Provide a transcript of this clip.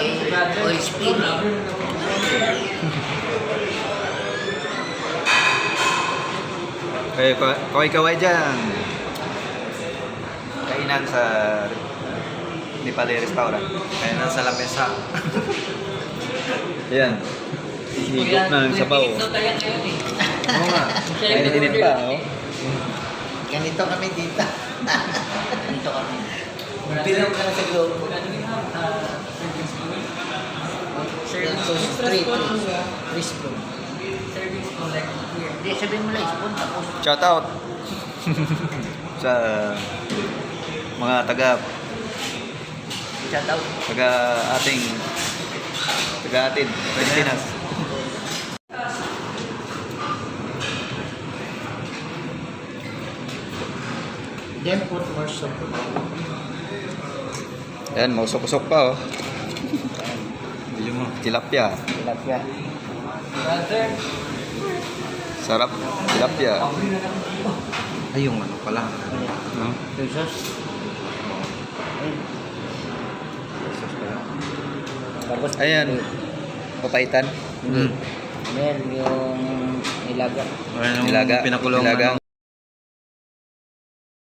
oil spill eh. Eh, ka- kaway-kaway dyan. Kainan sa Nepali restaurant. Kainan sa lamesa. Yan. Higop na ng sabaw. Eh. Oo nga. Mainit-init pa, oh. Ganito kami dito. Dito kami. Pilaw ka na sa globo. So, straight to spoon. Hindi, sabihin mo lang spoon tapos Shout out sa mga taga shout out. taga ating taga atin Pilipinas. Then put more soup. Yan, mausok-usok pa oh. Bili mo. Tilapia. Tilapia. Sarap. Tilapia. Ay, yung ano pala. No? Yung sauce. Ayun. Tapos Ayan. Papaitan. Hindi. Then yung nilaga. Ayan yung Nilaga. pinakulong Nilagang